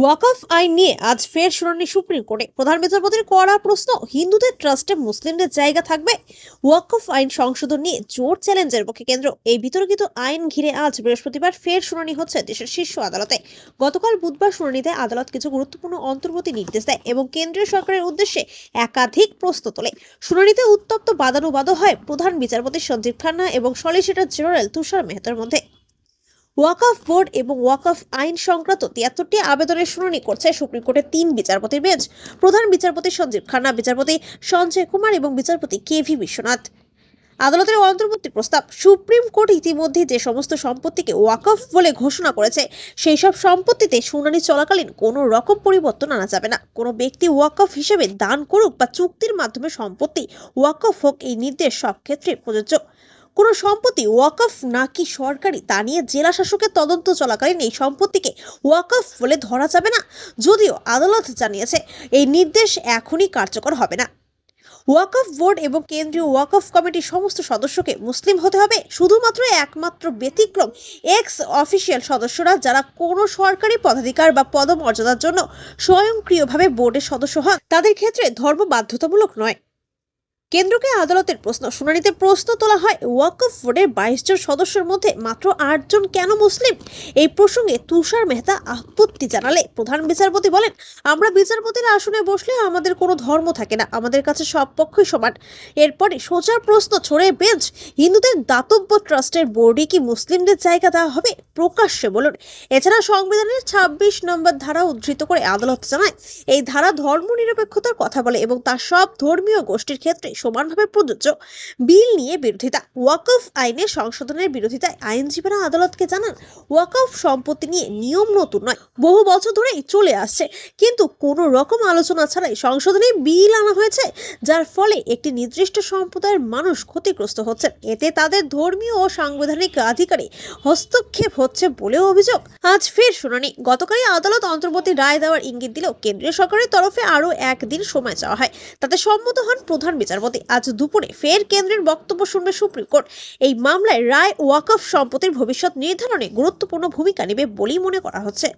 ওয়াকফ আইন নিয়ে আজ ফের শুনানি সুপ্রিম কোর্টে। প্রধান বিচারপতির কড়া প্রশ্ন, হিন্দুদের ট্রাস্টে মুসলিমদের জায়গা থাকবে? ওয়াকফ আইন সংশোধন নিয়ে জোর চ্যালেঞ্জের পক্ষে কেন্দ্র। এই বিতর্কিত আইন ঘিরে আজ বৃহস্পতিবার ফের শুনানি হচ্ছে দেশের শীর্ষ আদালতে। গতকাল বুধবার শুনানিতে আদালত কিছু গুরুত্বপূর্ণ অন্তর্বর্তী নির্দেশ দেয় এবং কেন্দ্রীয় সরকারের উদ্দেশ্যে একাধিক প্রশ্ন তোলে। শুনানিতে উত্তপ্ত বাদানুবাদ হয় প্রধান বিচারপতি সঞ্জীব খান্না এবং সলিসিটর জেনারেল তুষার মেহতার মধ্যে। ওয়াকফ বোর্ড এবং ওয়াকফ আইন সংক্রান্ত তিয়াত্তরটি আবেদনের শুনানি করছে সুপ্রিম কোর্টের তিন বিচারপতির বেঞ্চ। প্রধান বিচারপতি সঞ্জীব খান্না, বিচারপতি সঞ্জয় কুমার এবং বিচারপতি কে ভি বিশ্বনাথ। আদালতের অন্তর্বর্তী প্রস্তাব, সুপ্রিম কোর্ট ইতিমধ্যে যে সমস্ত সম্পত্তিকে ওয়াকফ বলে ঘোষণা করেছে, সেই সব সম্পত্তিতে শুনানি চলাকালীন কোনো রকম পরিবর্তন আনা যাবে না। কোনো ব্যক্তি ওয়াকফ হিসেবে দান করুক বা চুক্তির মাধ্যমে সম্পত্তি ওয়াকফ হোক এই নির্দেশ সব ক্ষেত্রে প্রযোজ্য। কোনো সম্পত্তি ওয়াকফ নাকি সরকারি তা নিয়ে জেলা শাসকের তদন্ত চলাকালীন এই সম্পত্তিকে ওয়াকফ বলে ধরা যাবে না। যদিও আদালত জানিয়েছে, এই নির্দেশ এখনই কার্যকর হবে না। ওয়াকফ বোর্ড এবং কেন্দ্রীয় ওয়াকফ কমিটির সমস্ত সদস্যকে মুসলিম হতে হবে। শুধুমাত্র একমাত্র ব্যতিক্রম এক্স অফিসিয়াল সদস্যরা যারা কোনো সরকারি পদাধিকার বা পদমর্যাদার জন্য স্বয়ংক্রিয়ভাবে বোর্ডের সদস্য হন, তাদের ক্ষেত্রে ধর্ম বাধ্যতামূলক নয়। কেন্দ্রকে আদালতের প্রশ্ন, শুনানিতে প্রশ্ন তোলা হয়, ওয়াকফ বোর্ডের বাইশ জন সদস্যের মধ্যে মাত্র আটজন কেন মুসলিম? এই প্রসঙ্গে তুষার মেহতা আপত্তি জানালে প্রধান বিচারপতি বলেন, আমরা বিচারপতির আসনে বসলে আমাদের কোনো ধর্ম থাকে না, আমাদের কাছে সব পক্ষই সমান। এরপরে সোজা প্রশ্ন ছড়ে বেঞ্চ, হিন্দুদের দাতব্য ট্রাস্টের বোর্ডে কি মুসলিমদের জায়গা দেওয়া হবে? প্রকাশ্যে বলুন। এছাড়া সংবিধানের ছাব্বিশ নম্বর ধারা উদ্ধৃত করে আদালত জানায়, এই ধারা ধর্ম ধর্মনিরপেক্ষতার কথা বলে এবং তা সব ধর্মীয় গোষ্ঠীর ক্ষেত্রে সমানভাবে প্রযোজ্য। বিল নিয়ে বিরোধিতা। ওয়াকফ আইনের সংশোধনের বিরোধিতায় আইনজীবীরা আদালতকে জানান, ওয়াকফ সম্পত্তি নিয়ে নিয়ম নতুন নয়, বহু বছর ধরেই চলে আসছে। কিন্তু কোনো রকম আলোচনা ছাড়াই সংশোধনী বিল আনা হয়েছে, যার ফলে একটি নির্দিষ্ট সম্প্রদায়ের মানুষ ক্ষতিগ্রস্ত হচ্ছে। এতে তাদের ধর্মীয় ও সাংবিধানিক অধিকারে হস্তক্ষেপ হচ্ছে বলেও অভিযোগ। আজ ফের শুনানি। গতকালই আদালত অন্তর্বর্তী রায় দেওয়ার ইঙ্গিত দিলেও কেন্দ্রীয় সরকারের তরফে আরও একদিন সময় চাওয়া হয়। তাতে সম্মত হন প্রধান বিচারপতি। আজ দুপুরে ফের কেন্দ্রের বক্তব্য শুনবে সুপ্রিম কোর্ট। এই মামলায় রায় ওয়াকফ সম্পত্তির ভবিষ্যৎ নির্ধারণে গুরুত্বপূর্ণ ভূমিকা নেবে বলেই মনে করা হচ্ছে।